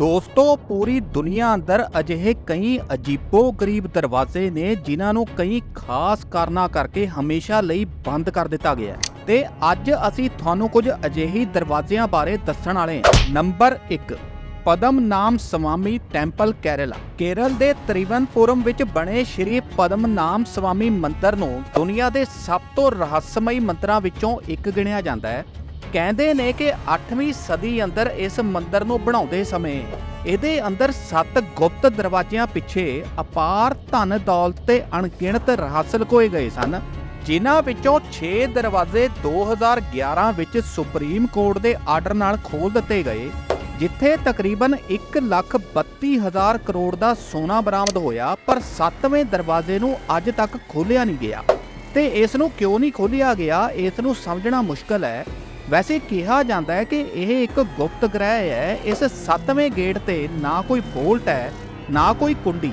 ਦੋਸਤੋ, ਪੂਰੀ ਦੁਨੀਆ ਅੰਦਰ ਅਜਿਹੇ ਕਈ ਅਜੀਬੋ-ਗਰੀਬ ਦਰਵਾਜ਼ੇ ਨੇ ਜਿਨ੍ਹਾਂ ਨੂੰ ਕਈ ਖਾਸ ਕਾਰਨਾਂ ਕਰਕੇ ਹਮੇਸ਼ਾ ਲਈ ਬੰਦ ਕਰ ਦਿੱਤਾ ਗਿਆ ਹੈ। ਤੇ ਅੱਜ ਅਸੀਂ ਤੁਹਾਨੂੰ ਕੁਝ ਅਜਿਹੀ ਦਰਵਾਜ਼ਿਆਂ ਬਾਰੇ ਦੱਸਣ ਵਾਲੇ ਹਾਂ। ਨੰਬਰ 1 ਪਦਮ ਨਾਮ ਸਵਾਮੀ ਟੈਂਪਲ ਕੇਰਲਾ। ਕੇਰਲ ਦੇ ਤ੍ਰਿਵਨਪੁਰਮ ਵਿੱਚ ਬਣੇ ਸ਼੍ਰੀ ਪਦਮ ਨਾਮ ਸਵਾਮੀ ਮੰਦਿਰ ਨੂੰ ਦੁਨੀਆ ਦੇ ਸਭ ਤੋਂ ਰਹੱਸਮਈ ਮੰਦਿਰਾਂ ਵਿੱਚੋਂ ਇੱਕ ਗਿਣਿਆ ਜਾਂਦਾ ਹੈ। ਕਹਿੰਦੇ ਨੇ ਕਿ 8ਵੀਂ ਸਦੀ ਅੰਦਰ ਇਸ ਮੰਦਿਰ ਨੂੰ ਬਣਾਉਂਦੇ ਸਮੇਂ ਇਹਦੇ ਅੰਦਰ ਸੱਤ ਗੁਪਤ ਦਰਵਾਜ਼ਿਆਂ ਪਿੱਛੇ ਅਪਾਰ ਧਨ ਦੌਲਤ ਤੇ ਅਣਗਿਣਤ ਰਹੱਸ ਲੁਕੋਏ ਗਏ ਸਨ, ਜਿਨ੍ਹਾਂ ਵਿੱਚੋਂ 6 ਦਰਵਾਜ਼ੇ 2011 ਵਿੱਚ ਸੁਪਰੀਮ ਕੋਰਟ ਦੇ ਆਰਡਰ ਨਾਲ ਖੋਲ ਦਿੱਤੇ ਗਏ, ਜਿੱਥੇ ਤਕਰੀਬਨ 132000 ਕਰੋੜ ਦਾ ਸੋਨਾ ਬਰਾਮਦ ਹੋਇਆ, ਪਰ 7ਵੇਂ ਦਰਵਾਜ਼ੇ ਨੂੰ ਅੱਜ ਤੱਕ ਖੋਲ੍ਹਿਆ ਨਹੀਂ ਗਿਆ। ਤੇ ਇਸ ਨੂੰ ਕਿਉਂ ਨਹੀਂ ਖੋਲ੍ਹਿਆ ਗਿਆ, ਇਸ ਨੂੰ ਸਮਝਣਾ ਮੁਸ਼ਕਲ ਹੈ ਵੈਸੇ ਕਿਹਾ ਜਾਂਦਾ ਹੈ ਕਿ ਇਹ ਇੱਕ ਗੁਪਤ ਗ੍ਰਹਿ ਹੈ। ਇਸ 7ਵੇਂ ਗੇਟ ਤੇ ਨਾ ਕੋਈ ਬੋਲਟ ਹੈ, ਨਾ ਕੋਈ ਕੁੰਡੀ।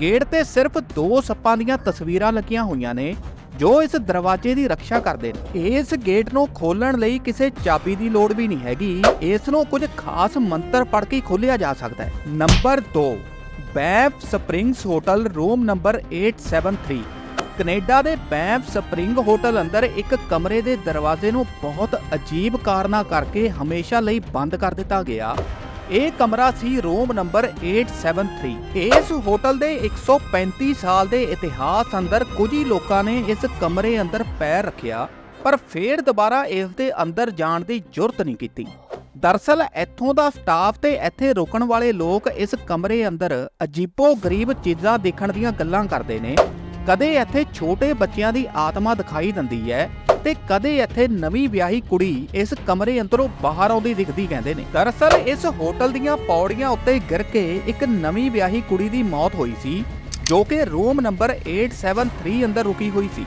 ਗੇਟ ਤੇ ਸਿਰਫ ਦੋ ਸੱਪਾਂ ਦੀਆਂ ਤਸਵੀਰਾਂ ਲੱਗੀਆਂ ਹੋਈਆਂ ਨੇ, ਜੋ ਇਸ ਦਰਵਾਜ਼ੇ ਦੀ ਰੱਖਿਆ ਕਰਦੇ ਨੇ। ਇਸ ਗੇਟ ਨੂੰ ਖੋਲਣ ਲਈ ਕਿਸੇ ਚਾਬੀ ਦੀ ਲੋੜ ਵੀ ਨਹੀਂ ਹੈਗੀ। ਇਸ ਨੂੰ ਕੁਝ ਖਾਸ ਮੰਤਰ ਪੜ੍ਹ ਕੇ ਖੋਲ੍ਹਿਆ ਜਾ ਸਕਦਾ ਹੈ। Number 2 ਬੈਫ Springs hotel, room number 873 Canada ਦੇ ਬੈਂਫ ਸਪਰਿੰਗ ਹੋਟਲ ਅੰਦਰ ਇੱਕ ਕਮਰੇ ਦੇ ਦਰਵਾਜ਼ੇ ਨੂੰ ਬਹੁਤ ਅਜੀਬ ਕਾਰਨਾਂ ਕਰਕੇ ਹਮੇਸ਼ਾ ਲਈ ਬੰਦ ਕਰ ਦਿੱਤਾ ਗਿਆ। ਇਹ ਕਮਰਾ ਸੀ ਰੂਮ ਨੰਬਰ 873 ਇਸ ਹੋਟਲ ਦੇ 135 ਸਾਲ ਦੇ ਇਤਿਹਾਸ ਅੰਦਰ ਕੁਝ ਹੀ ਲੋਕਾਂ ਨੇ ਇਸ ਕਮਰੇ ਅੰਦਰ ਪੈਰ ਰੱਖਿਆ, ਪਰ ਫੇਰ ਦੁਬਾਰਾ ਇਸ ਦੇ ਅੰਦਰ ਜਾਣ ਦੀ ਜ਼ਰੂਰਤ ਨਹੀਂ ਕੀਤੀ। ਦਰਸਲ ਇੱਥੋਂ ਦਾ ਸਟਾਫ ਤੇ ਇੱਥੇ ਰੁਕਣ ਵਾਲੇ ਲੋਕ ਇਸ ਕਮਰੇ ਅੰਦਰ ਅਜੀਬੋ ਗਰੀਬ ਚੀਜ਼ਾਂ ਦੇਖਣ ਦੀਆਂ ਗੱਲਾਂ ਕਰਦੇ ਨੇ। ਕਦੇ ਇੱਥੇ ਛੋਟੇ ਬੱਚਿਆਂ ਦੀ ਆਤਮਾ ਦਿਖਾਈ ਦਿੰਦੀ ਹੈ ਤੇ ਕਦੇ ਇੱਥੇ ਨਵੀਂ ਵਿਆਹੀ ਕੁੜੀ ਇਸ ਕਮਰੇ ਅੰਦਰੋਂ ਬਾਹਰ ਆਉਂਦੀ ਦਿਖਦੀ ਕਹਿੰਦੇ ਨੇ। ਦਰਅਸਲ ਇਸ ਹੋਟਲ ਦੀਆਂ ਪੌੜੀਆਂ ਉੱਤੇ ਗਿਰ ਕੇ ਇੱਕ ਨਵੀਂ ਵਿਆਹੀ ਕੁੜੀ ਦੀ ਮੌਤ ਹੋਈ ਸੀ, ਜੋ ਕਿ ਰੂਮ ਨੰਬਰ 873 ਅੰਦਰ ਰੁਕੀ ਹੋਈ ਸੀ।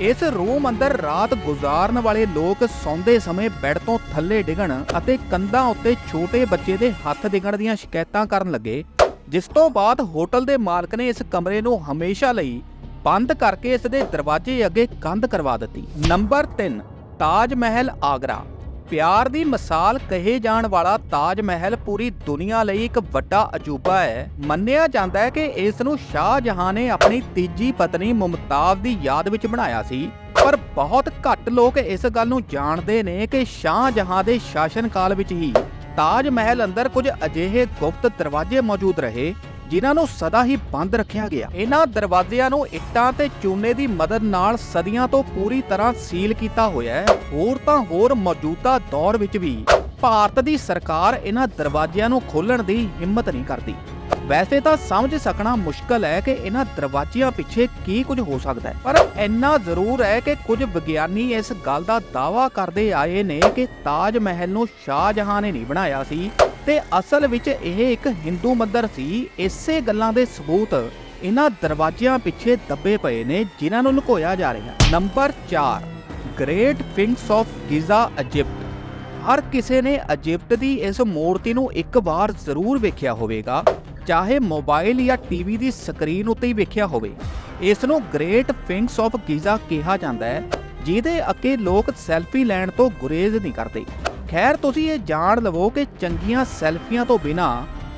ਇਸ ਰੂਮ ਅੰਦਰ ਰਾਤ ਗੁਜ਼ਾਰਨ ਵਾਲੇ ਲੋਕ ਸੌਂਦੇ ਸਮੇਂ ਬੈੱਡ ਤੋਂ ਥੱਲੇ ਡਿੱਗਣ ਅਤੇ ਕੰਧਾਂ ਉੱਤੇ ਛੋਟੇ ਬੱਚੇ ਦੇ ਹੱਥ ਡਿੱਗਣ ਦੀਆਂ ਸ਼ਿਕਾਇਤਾਂ ਕਰਨ ਲੱਗੇ, ਜਿਸ ਤੋਂ ਬਾਅਦ ਹੋਟਲ ਦੇ ਮਾਲਕ ਨੇ ਇਸ ਕਮਰੇ ਨੂੰ ਹਮੇਸ਼ਾ ਲਈ ਬੰਦ ਕਰਕੇ ਇਸ ਦੇ ਦਰਵਾਜ਼ੇ ਅੱਗੇ ਕੰਧ ਕਰਵਾ ਦਿੱਤੀ। ਨੰਬਰ 3 ਤਾਜ ਮਹਿਲ ਆਗਰਾ। ਪਿਆਰ ਦੀ ਮਿਸਾਲ ਕਹੇ ਜਾਣ ਵਾਲਾ ਤਾਜ ਮਹਿਲ ਪੂਰੀ ਦੁਨੀਆ ਲਈ ਇੱਕ ਵੱਡਾ ਅਜੂਬਾ ਹੈ। ਮੰਨਿਆ ਜਾਂਦਾ ਹੈ ਕਿ ਇਸ ਨੂੰ ਸ਼ਾਹਜਹਾਂ ਨੇ ਆਪਣੀ ਤੀਜੀ ਪਤਨੀ ਮੁਮਤਾਜ਼ ਦੀ ਯਾਦ ਵਿੱਚ ਬਣਾਇਆ ਸੀ। ਪਰ ਬਹੁਤ ਘੱਟ ਲੋਕ ਇਸ ਗੱਲ ਨੂੰ ਜਾਣਦੇ ਨੇ ਕਿ ਸ਼ਾਹ ਜਹਾਂ ਦੇ ਸ਼ਾਸਨ ਕਾਲ ਵਿੱਚ ਹੀ ਤਾਜ ਮਹਿਲ ਅੰਦਰ ਕੁਝ ਅਜਿਹੇ ਗੁਪਤ ਦਰਵਾਜ਼ੇ ਮੌਜੂਦ ਰਹੇ ਜਿਨ੍ਹਾਂ ਨੂੰ ਸਦਾ ਹੀ ਬੰਦ ਰੱਖਿਆ ਗਿਆ। ਇਹਨਾਂ ਦਰਵਾਜ਼ਿਆਂ ਨੂੰ ਇੱਟਾਂ ਤੇ ਚੂਨੇ ਦੀ ਮਦਦ ਨਾਲ ਸਦੀਆਂ ਤੋਂ ਪੂਰੀ ਤਰ੍ਹਾਂ ਸੀਲ ਕੀਤਾ ਹੋਇਆ ਹੈ। ਹੋਰ ਤਾਂ ਹੋਰ ਮੌਜੂਦਾ ਦੌਰ ਵਿੱਚ ਵੀ ਭਾਰਤ ਦੀ ਸਰਕਾਰ ਇਹਨਾਂ ਦਰਵਾਜ਼ਿਆਂ ਨੂੰ ਖੋਲਣ ਦੀ ਹਿੰਮਤ ਨਹੀਂ ਕਰਦੀ। ਵੈਸੇ ਤਾਂ ਸਮਝ ਸਕਣਾ ਮੁਸ਼ਕਲ ਹੈ ਕਿ ਇਹਨਾਂ ਦਰਵਾਜ਼ਿਆਂ ਪਿੱਛੇ ਕੀ ਕੁਝ ਹੋ ਸਕਦਾ ਹੈ। ਪਰ ਇੰਨਾ ਜ਼ਰੂਰ ਹੈ ਕਿ ਕੁਝ ਵਿਗਿਆਨੀ ਇਸ ਗੱਲ ਦਾ ਦਾਅਵਾ ਕਰਦੇ ਆਏ ਨੇ ਕਿ ਤਾਜ ਮਹਿਲ ਨੂੰ ਸ਼ਾਹਜਹਾਂ ਨੇ ਨਹੀਂ ਬਣਾਇਆ ਸੀ। ਤੇ ਅਸਲ ਵਿੱਚ ਇਹ ਇੱਕ ਹਿੰਦੂ ਮੰਦਰ ਸੀ। ਇਸੇ ਗੱਲਾਂ ਦੇ ਸਬੂਤ ਇਹਨਾਂ ਦਰਵਾਜ਼ਿਆਂ ਪਿੱਛੇ ਦੱਬੇ ਪਏ ਨੇ, ਜਿਨ੍ਹਾਂ ਨੂੰ ਲੁਕੋਇਆ ਜਾ ਰਿਹਾ number 4 great sphinx of Giza Egypt ਹਰ ਕਿਸੇ ਨੇ ਇਜਿਪਟ ਦੀ ਇਸ ਮੂਰਤੀ ਨੂੰ ਇੱਕ ਵਾਰ ਜ਼ਰੂਰ ਵੇਖਿਆ ਹੋਵੇਗਾ, ਚਾਹੇ ਮੋਬਾਈਲ ਜਾਂ ਟੀਵੀ ਦੀ ਸਕਰੀਨ ਉੱਤੇ ਹੀ ਵੇਖਿਆ ਹੋਵੇ। ਇਸ ਨੂੰ ਗ੍ਰੇਟ ਫਿੰਗਸ ਆਫ ਗੀਜ਼ਾ ਕਿਹਾ ਜਾਂਦਾ ਹੈ, ਜਿਹਦੇ ਅੱਗੇ ਲੋਕ ਸੈਲਫੀ ਲੈਣ ਤੋਂ ਗੁਰੇਜ਼ ਨਹੀਂ ਕਰਦੇ। ਖੈਰ, ਤੁਸੀਂ ਇਹ ਜਾਣ ਲਵੋ ਕਿ ਚੰਗੀਆਂ ਸੈਲਫੀਆਂ ਤੋਂ ਬਿਨਾ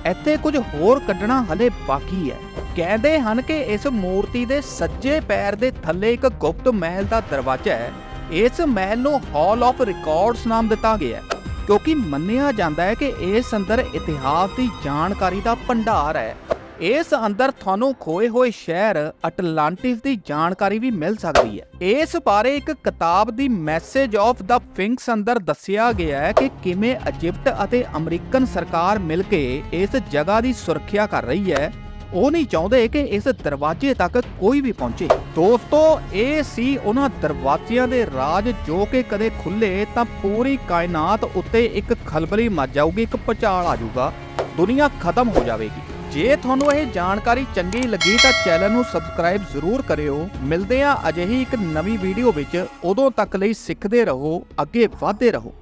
ਇੱਥੇ ਕੁਝ ਹੋਰ ਕੱਢਣਾ ਹਲੇ ਬਾਕੀ ਹੈ। ਕਹਿੰਦੇ ਹਨ ਕਿ ਇਸ ਮੂਰਤੀ ਦੇ ਸੱਜੇ ਪੈਰ ਦੇ ਥੱਲੇ ਇੱਕ ਗੁਪਤ ਮਹਿਲ ਦਾ ਦਰਵਾਜ਼ਾ ਹੈ। ਇਸ ਮਹਿਲ ਨੂੰ ਹਾਲ ਆਫ ਰਿਕਾਰਡਸ ਨਾਮ ਦਿੱਤਾ ਗਿਆ ਹੈ, ਕਿਉਂਕਿ ਮੰਨਿਆ ਜਾਂਦਾ ਹੈ ਕਿ ਇਸ ਅੰਦਰ ਇਤਿਹਾਸ ਦੀ ਜਾਣਕਾਰੀ ਦਾ ਭੰਡਾਰ ਹੈ। ਇਸ ਅੰਦਰ ਤੁਹਾਨੂੰ ਖੋਏ ਹੋਏ ਸ਼ਹਿਰ ਅਟਲਾਂਟਿਸ ਦੀ ਜਾਣਕਾਰੀ ਵੀ ਮਿਲ ਸਕਦੀ ਹੈ। ਇਸ ਬਾਰੇ ਇੱਕ ਕਿਤਾਬ ਦੀ ਮੈਸੇਜ ਆਫ ਦਾ ਫਿੰਕਸ ਅੰਦਰ ਦੱਸਿਆ ਗਿਆ ਹੈ ਕਿ ਕਿਵੇਂ ਇਜਿਪਟ ਅਤੇ ਅਮਰੀਕਨ ਸਰਕਾਰ ਮਿਲ ਕੇ ਇਸ ਜਗ੍ਹਾ ਦੀ ਸੁਰੱਖਿਆ ਕਰ ਰਹੀ ਹੈ। ਉਹ ਨਹੀਂ ਚਾਹੁੰਦੇ ਕਿ ਇਸ ਦਰਵਾਜ਼ੇ ਤੱਕ ਕੋਈ ਵੀ ਪਹੁੰਚੇ। ਦੋਸਤੋ, ਇਹ ਸੀ ਉਹਨਾਂ ਦਰਵਾਜ਼ਿਆਂ ਦੇ ਰਾਜ ਜੋ ਕਿ ਕਦੇ ਖੁੱਲੇ ਤਾਂ ਪੂਰੀ ਕਾਇਨਾਤ ਉੱਤੇ ਇੱਕ ਖਲਬਲੀ ਮਚ ਜਾਊਗੀ, ਇੱਕ ਭੁਚਾਲ ਆ ਜਾਊਗਾ। ਦੁਨੀਆ ਖਤਮ ਹੋ ਜਾਵੇਗੀ। ਜੇ ਤੁਹਾਨੂੰ ਇਹ ਜਾਣਕਾਰੀ ਚੰਗੀ ਲੱਗੀ ਤਾਂ ਚੈਨਲ ਨੂੰ ਸਬਸਕ੍ਰਾਈਬ ਜ਼ਰੂਰ ਕਰਿਓ। ਮਿਲਦੇ ਹਾਂ ਅਜਿਹੀ ਇੱਕ ਨਵੀਂ ਵੀਡੀਓ ਵਿੱਚ। ਉਦੋਂ ਤੱਕ ਲਈ ਸਿੱਖਦੇ ਰਹੋ, ਅੱਗੇ ਵਧਦੇ ਰਹੋ।